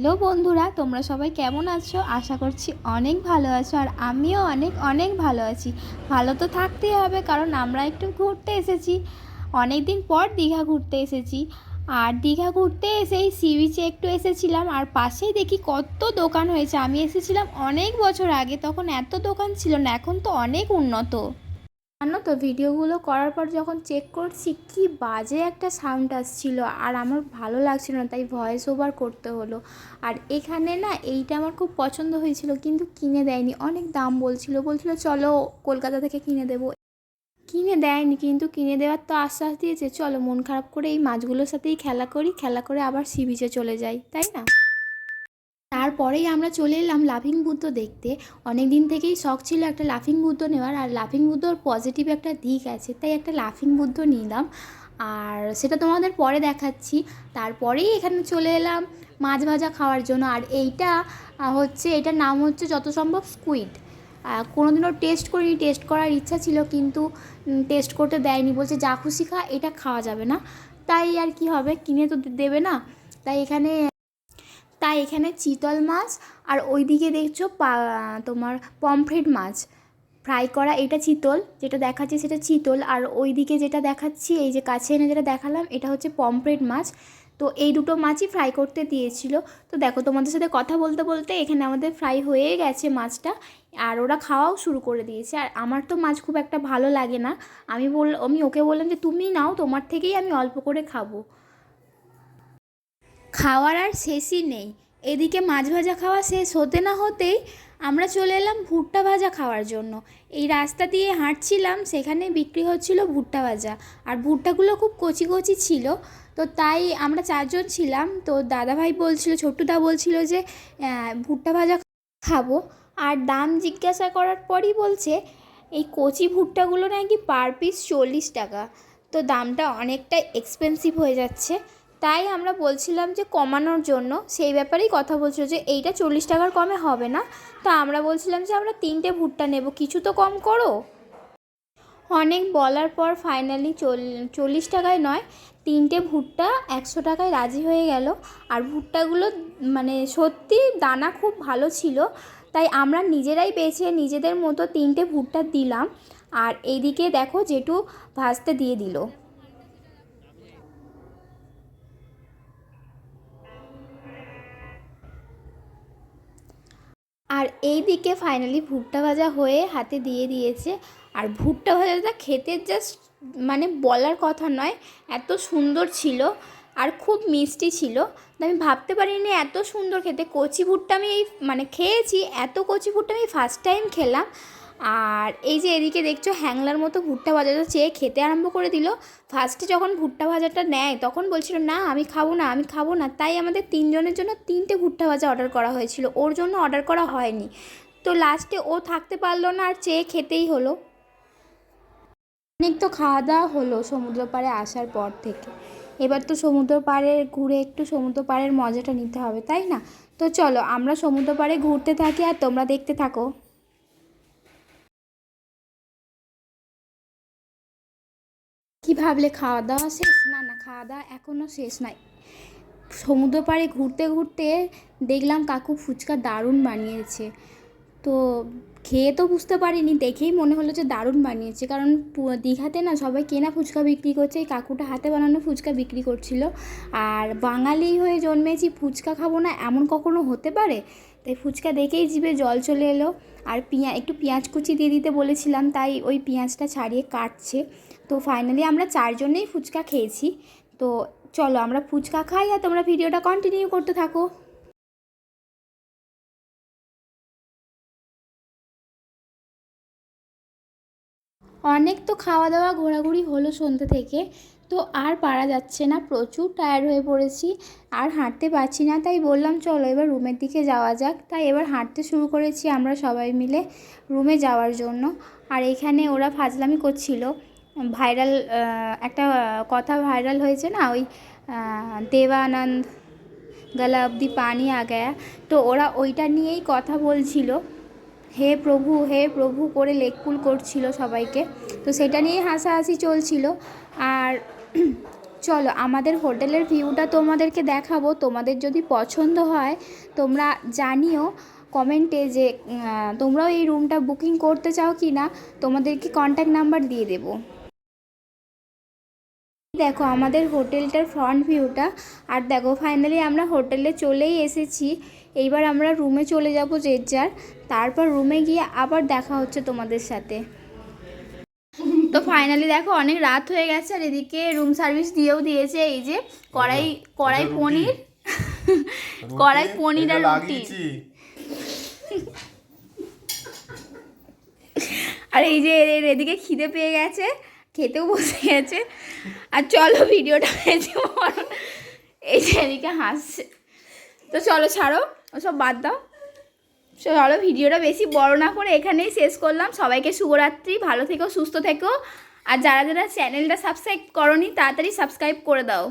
Hello বন্ধুরা, তোমরা সবাই কেমন আছো? আশা করছি অনেক ভালো আছো আর আমিও অনেক অনেক ভালো আছি। ভালো তো থাকতেই হবে কারণ আমরা একটু ঘুরতে এসেছি। অনেক দিন পর দীঘা ঘুরতে এসেছি। আর দীঘা ঘুরতে এসেই সি বিচে একটু এসেছিলাম আর পাশেই দেখি কত দোকান হয়েছে। আমি এসেছিলাম অনেক বছর আগে, তখন এত দোকান ছিল না, এখন তো অনেক উন্নত। জানো তো, ভিডিওগুলো করার পর যখন চেক করছি, কি বাজে একটা সাউন্ড আসছিল। আর আমার ভালো লাগছিল না, তাই ভয়েস ওভার করতে হলো। আর এখানে না, এইটা আমার খুব পছন্দ হয়েছিল, কিন্তু কিনে দেয়নি। অনেক দাম বলছিল বলছিল, চলো কলকাতা থেকে কিনে দেবো। কিনে দেয়নি, কিন্তু কিনে দেওয়ার তো আশ্বাস দিয়েছে। চলো, মন খারাপ করে এই মাছগুলোর সাথেই খেলা করি, খেলা করে আবার সি বিচে চলে যাই, তাই না? তারপরেই আমরা চলে এলাম লাফিং বুদ্ধ দেখতে। অনেক দিন থেকেই শখ ছিল একটা লাফিং বুদ্ধ নেওয়ার, আর লাফিং বুদ্ধর পজিটিভ একটা দিক আছে, তাই একটা লাফিং বুদ্ধ নিলাম। আর সেটা তোমাদের পরে দেখাচ্ছি। তারপরেই এখানে চলে এলাম মাছ ভাজা খাওয়ার জন্য। আর এইটা হচ্ছে, এটার নাম হচ্ছে যত সম্ভব স্কুইড কোনো দিনও টেস্ট করিনি টেস্ট করার ইচ্ছা ছিল, কিন্তু টেস্ট করতে দেয়নি। বলছে, যা খুশি খা, এটা খাওয়া যাবে না। তাই আর কি হবে? কিনে তো দেবে না। তাই এখানে তাই এখানে চিতল মাছ আর ওইদিকে দেখছ তোমার পমফ্রেট মাছ। ফ্রাই করা এটা চিতল, যেটা দেখাচ্ছি সেটা চিতল। আর ওইদিকে যেটা দেখাচ্ছি, এই যে কাছে এনে যেটা দেখালাম, এটা হচ্ছে পমফ্রেট মাছ। তো এই দুটো মাছই ফ্রাই করতে দিয়েছিল। তো দেখো, তোমাদের সাথে কথা বলতে বলতে এখানে আমাদের ফ্রাই হয়ে গেছে মাছটা। আর ওরা খাওয়াও শুরু করে দিয়েছে। আর আমার তো মাছ খুব একটা ভালো লাগে না। আমি বল, আমি ওকে বললাম যে, তুমি নাও, তোমার থেকেই আমি অল্প করে খাব। খাওয়ার আর শেষই নেই। এদিকে মাছ ভাজা খাওয়া শেষ হতে না হতেই আমরা চলে এলাম ভুট্টা ভাজা খাওয়ার জন্য। এই রাস্তা দিয়ে হাঁটছিলাম সেখানে বিক্রি হচ্ছিল ভুট্টা ভাজা। আর ভুট্টাগুলো খুব কচি কচি ছিল, তো তাই আমরা চারজন ছিলাম। তো দাদাভাই বলছিল, ছোট্টুদা বলছিল যে ভুট্টা ভাজা খাব। আর দাম জিজ্ঞাসা করার পরই বলছে, এই কচি ভুট্টাগুলো নাকি পার পিস চল্লিশ টাকা। তো দামটা অনেকটা এক্সপেন্সিভ হয়ে যাচ্ছে। তাই আমরা বলছিলাম যে কমানোর জন্য সেই ব্যাপারেই কথা বলছিল যে এইটা চল্লিশ টাকার কমে হবে না। তো আমরা বলছিলাম যে আমরা তিনটে ভুট্টা নেব, কিছু তো কম করো। অনেক বলার পর ফাইনালি চল্লিশ টাকায় নয়, তিনটে ভুট্টা একশো টাকায় রাজি হয়ে গেল। আর ভুট্টাগুলো মানে সত্যি দানা খুব ভালো ছিল, তাই আমরা নিজেরাই বেছে নিজেদের মতো তিনটে ভুট্টা দিলাম। আর এইদিকে দেখো জেঠু ভাজতে দিয়ে দিল। আর এই দিকে ফাইনালি ভুট্টা ভাজা হয়ে হাতে দিয়ে দিয়েছে। আর ভুট্টা ভাজাটা খেতে জাস্ট মানে বলার কথা নয়, এত সুন্দর ছিল আর খুব মিষ্টি ছিল। আমি ভাবতে পারিনি এত সুন্দর খেতে। কচি ভুট্টা আমি এই মানে খেয়েছি, এত কচি ভুট্টা আমি ফার্স্ট টাইম খেলাম। আর এই যে এদিকে দেখছ হ্যাংলার মতো ভুট্টা ভাজাটা চেয়ে খেতে আরম্ভ করে দিল। ফার্স্টে যখন ভুট্টা ভাজাটা নেয়, তখন বলছিল, না, আমি খাব না, আমি খাব না। তাই আমাদের তিনজনের জন্য তিনটে ভুট্টা ভাজা অর্ডার করা হয়েছিল। ওর জন্য অর্ডার করা হয়নি। তো লাস্টে ও থাকতে পারল না আর চেয়ে খেতেই হলো। অনেক তো খাওয়া দাওয়া হলো সমুদ্র পাড়ে আসার পর থেকে। এবার তো সমুদ্র পাড়ে ঘুরে একটু সমুদ্র পাড়ের মজাটা নিতে হবে, তাই না? তো চলো, আমরা সমুদ্র পাড়ে ঘুরতে থাকি আর তোমরা দেখতে থাকো। ভাবলে খাওয়া দাওয়া শেষ? না না, খাওয়া দাওয়া এখনও শেষ নাই। সমুদ্র পাড়ে ঘুরতে ঘুরতে দেখলাম কাকু ফুচকা দারুণ বানিয়েছে। তো খেয়ে তো বুঝতে পারিনি, দেখেই মনে হলো যে দারুণ বানিয়েছে। কারণ দীঘাতে না সবাই কেনা ফুচকা বিক্রি করছে। এই কাকুটা হাতে বানানো ফুচকা বিক্রি করছিল। আর বাঙালি হয়ে জন্মেছি, ফুচকা খাব না এমন কখনো হতে পারে? তাই ফুচকা দেখেই জিভে জল চলে এলো। আর পিঁয়া, একটু পেঁয়াজ কুচি দিয়ে দিতে বলেছিলাম, তাই ওই পেঁয়াজটা ছাড়িয়ে কাটছে। তো ফাইনালি আমরা চারজনেই ফুচকা খেয়েছি। তো চলো আমরা ফুচকা খাই আর তোমরা ভিডিওটা কন্টিনিউ করতে থাকো। অনেক তো খাওয়া দাওয়া, ঘোরাঘুরি হলো সন্ধ্যে থেকে। তো আর পারা যাচ্ছে না, প্রচুর টায়ার্ড হয়ে পড়েছি। আর হাঁটতে পারছি না, তাই বললাম, চলো এবার রুমের দিকে যাওয়া যাক। তাই এবার হাঁটতে শুরু করেছি আমরা সবাই মিলে রুমে যাওয়ার জন্য। আর এখানে ওরা ফাজলামি করছিল। ভাইরাল একটা কথা ভাইরাল হয়েছে না, ওই দেবানন্দ গলা অবধি পানি আ তো ওরা ওইটা নিয়েই কথা বলছিল। হে প্রভু হে প্রভু করে লেকপুল করছিল সবাইকে। তো সেটা নিয়ে হাসাহাসি চলছিল। আর চলো, আমাদের হোটেলের ভিউটা তোমাদেরকে দেখাবো। তোমাদের যদি পছন্দ হয়, তোমরা জানিও কমেন্টে যে তোমরাও এই রুমটা বুকিং করতে চাও কি না, তোমাদেরকে কন্ট্যাক্ট নাম্বার দিয়ে দেবো। দেখো, আমাদের হোটেলটার ফ্রন্ট ভিউটা আর দেখো ফাইনালি আমরা হোটেলে চলেই এসেছি। এইবার আমরা রুমে চলে যাব যে যার। তারপর রুমে গিয়ে আবার দেখা হচ্ছে তোমাদের সাথে। ফাইনালি দেখো অনেক রাত হয়ে গেছে আর এদিকে রুম সার্ভিস দিয়েও দিয়েছে এই যে কড়াই কড়াই পনির। কড়াই পনির আর রুটি। আর এই যে এদিকে খিদে পেয়ে গেছে খেতেও বসে গেছে। আর চলো ভিডিওটা হয়েছে। এই যে এদিকে হাসছে। তো চলো ছাড়ো ওসব বাদ দাও। চলো ভিডিওটা বেশি বড় না করে এখানেই শেষ করলাম। সবাইকে শুভরাত্রি, ভালো থেকো, সুস্থ থেকো। আর যারা যারা চ্যানেলটা সাবস্ক্রাইব করনি, তাড়াতাড়ি সাবস্ক্রাইব করে দাও।